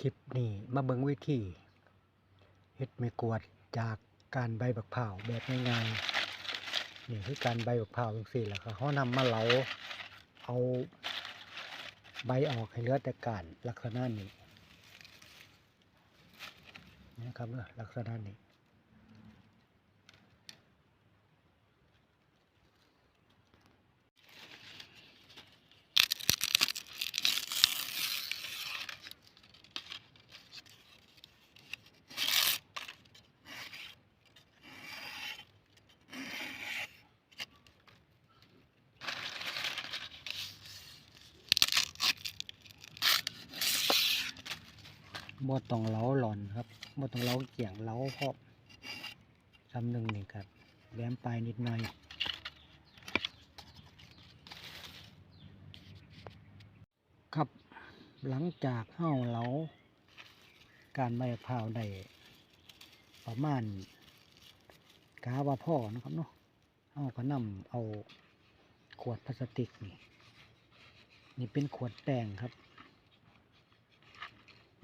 คลิปนี้มาเบิงวิธีเฮ็ดไม่กวดจากการใบบักเผาแบบง่ายๆนี่คือการใบบักเผาวจังซี่แหละครับเขานำมาเหลาเอาใบออกให้เหลือแต่ก้านลักษณะนี้นะครับลักษณะนี้ บ่ต้องเล้าหลอนครับบ่ต้องเล้าเกี่ยงเล้าเพราะคำหนึ่งนี่ครับแหลมปลายนิดหน่อยครับหลังจากเห่าเล้าการใบพาวได้ประมาณกาว่าพ่อนะครับเนาะเฮาก็นำเอาขวดพลาสติกนี่ นี่เป็นขวดแป้งครับ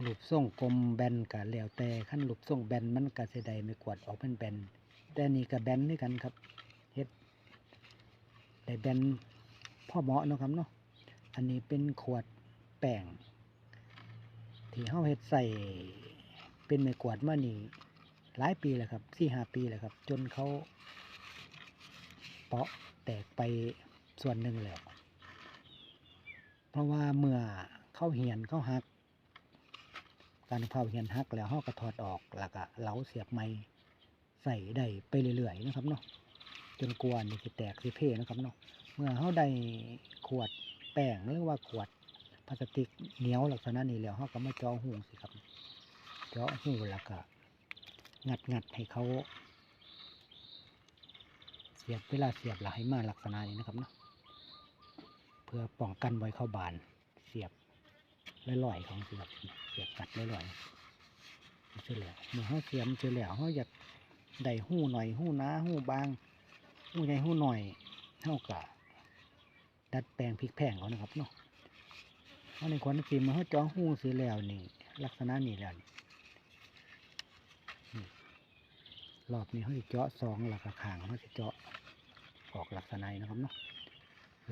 รูปทรงกลมแบนกะแล้วแต่ขั้นรูปทรงแบนมันกะเสไดไม่กวดออกเป็นแบนแต่นี่กะแบนด้วยกันครับเฮ็ดได้แบนพ่อเหมาะเนาะครับเนาะอันนี้เป็นขวดแป้งที่เฮาเฮ็ดใส่เป็นไม่กวดมานี่หลายปีแล้วครับสี่ห้าปีแล้วครับ จนเขาเปาะแตกไปส่วนหนึ่งแล้ว เพราะว่าเมื่อเข้าเหียนเข้าหัก การเผาเหียนหักแล้วเฮาก็ถอดออกแล้วก็เหลาเสียบไม้ใส่ได้ไปเรื่อยๆนะครับเนาะจนกว่านี่สิแตกสิเพ่นะครับเนาะเมื่อเฮาได้ขวดแป้งหรือว่าขวดพลาสติกเหนียวลักษณะนี้แล้วเฮาก็มาเจาะหูสิครับเจาะหูแล้วก็งัดงัดให้เขาเสียบเวลาเสียบแล้วให้มาลักษณะนี้นะครับเนาะเพื่อป้องกันไว้เข้าบาน ลอยๆของเสียบเสียบกัดลอยๆเสียแล้วเมื่อเขาเสียมเสียแล้วเขาอยากได้หู้หน่อยหู้น้าหู้บางหู้ใหญ่หู้หน่อยเท่ากับดัดแปลงพลิกแพงเขานะครับเนาะเขาในควันฟิล์มเขาเจาะหู้เสียแล้วนี่ ลักษณะนี้แล้วนี่รอบนี้เขาจะเจาะสองหลักขางเขาจะเจาะออกลักษณะนี้นะครับเนาะ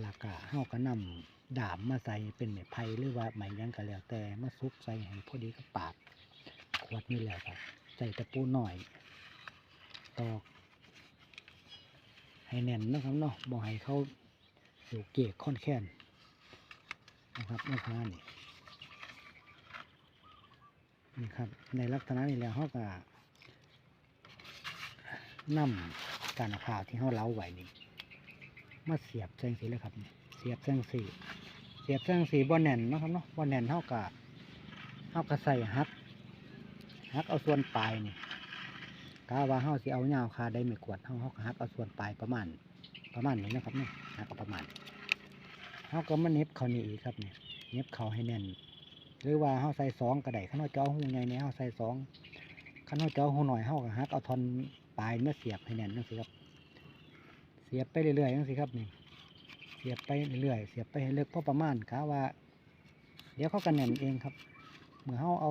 แลากาเฮาก็นำดาบมาใส่เป็นไม้ไผ่หรือว่าไม้ยังก็แล้วแต่มาซุกใส่ให้พอดีกับปากขวดนี่แหละครับใส่ตะปูหน่อย ตอก ให้แน่นนะครับเนาะบ่ให้เขาอยู่เกะค่อนแค้นนะครับมะพร้านี่นี่ครับในลักษณะนี้แล้วเขาก็นำการผ่าที่เขาเล้าไว้นี่ มาเสียบแซงสีเลยครับ เสียบแซงสีเสียบแซงสีบนแน่นนะครับเนาะบนแน่นเท่ากับเท่ากับใส่ฮักฮักเอาส่วนปลายนี่กาว่าเฮาสิเอายาวคาได้ไม่กวดเฮาเฮาก็ฮักเอาส่วนปลายประมาณ ประมาณนี้นะครับเนาะฮักเอาประมาณเฮาก็มาเน็บเขานี่อีกครับเนี่ยเน็บเขาให้แน่น หรือว่าเฮาใส่สองก็ได้ขันเฮาเจาหูใหญ่เนี่ยเฮาใส่สองขันเฮาเจ้าหูหน่อยเฮาก็ฮักเอาทอนปลายมาเสียบให้แน่นนั่นสิครับ สียบไปเรื่อยๆจังสิครับนี่เสียบไปเรื่อยๆเสียบไปให้เลิกพอประมาณกะว่า เดี๋ยวเขาก็แน่นเองครับเมื่อเขาเอา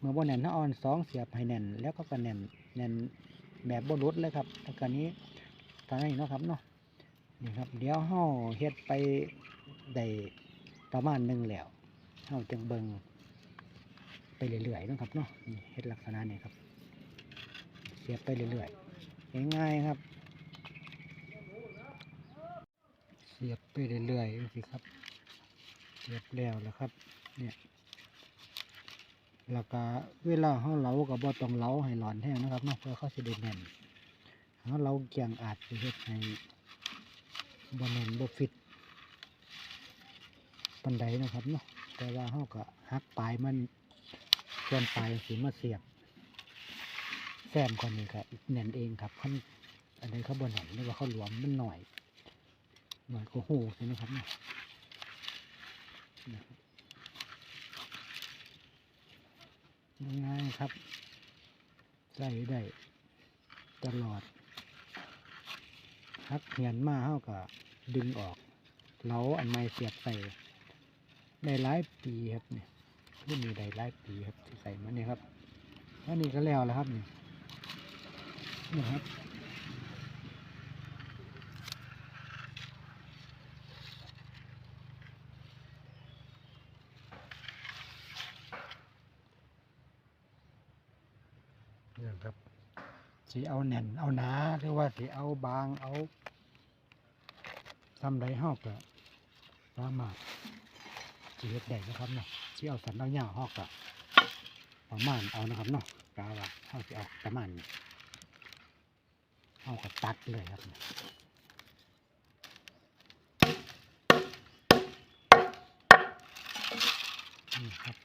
เมื่อบนแน่นเขาอาอันสองเสียบให้แน่น แล้วก็ก็แน่นแน่นแบบบรุดเลยครับแล้วก็นี้ทางนี้เนาะครับเนาะนี่ครับ เดี๋ยวเขาเฮ็ดไปได้ประมาณหนึ่งแล้วเขาจึงเบิงไปเรื่อยๆนะครับเนาะนี่เฮ็ดลักษณะนี้ครับ เสียบไปเรื่อยๆง่ายๆครับ เสียบไปเรื่อยๆสิครับ เสียบแล้วแล้วครับ เนี่ยแล้วก็เวลาเขาเหลากับบ่ต้องเหลาให้หลอนแห้งนะครับเนาะเพื่อเขาสิได้แน่นเขาเหลาเกียงอาจจะเฮ็ดให้บ่แน่นบ่ฟิตปันไดนะครับเนาะแต่ว่าเขาก็หักปลายมันส่วนปลายสีมาเสียบแซมก่อนนี้ก็แน่นเองครับขั้นอันนี้เขาบ่แน่นหรือว่าเขาหลวมมันหน่อย หน่อยก็โหใช่ไหมครับเนี่ยง่ายครับใส่ได้ตลอดฮักเหียนมาเท่ากับดึงออกเล้าอันไม่เสียบใส่ได้หลายปีครับเนี่ยรุ่นนี้ได้หลายปีครับที่ใส่มาเนี่ยครับแล้วนี่ก็แล้วแล้วครับเนี่ยนี่ครับเนี่ยครับ สีเอาแน่น เอาหนาหรือว่าสีเอาบางเอาซ้ำไรเฮาก็สามารถสีเฮ็ดได้นะครับเนาะสีเอาสันเอาเหยาวเฮาก็ประมาณเอานะครับเนาะกาว่าเฮาสิเอาประมาณนี้เฮาก็ตัดเลยครับนี่ครับ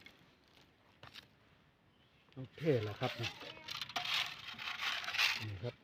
โอเคแล้วครับเนี่ย นี่ครับ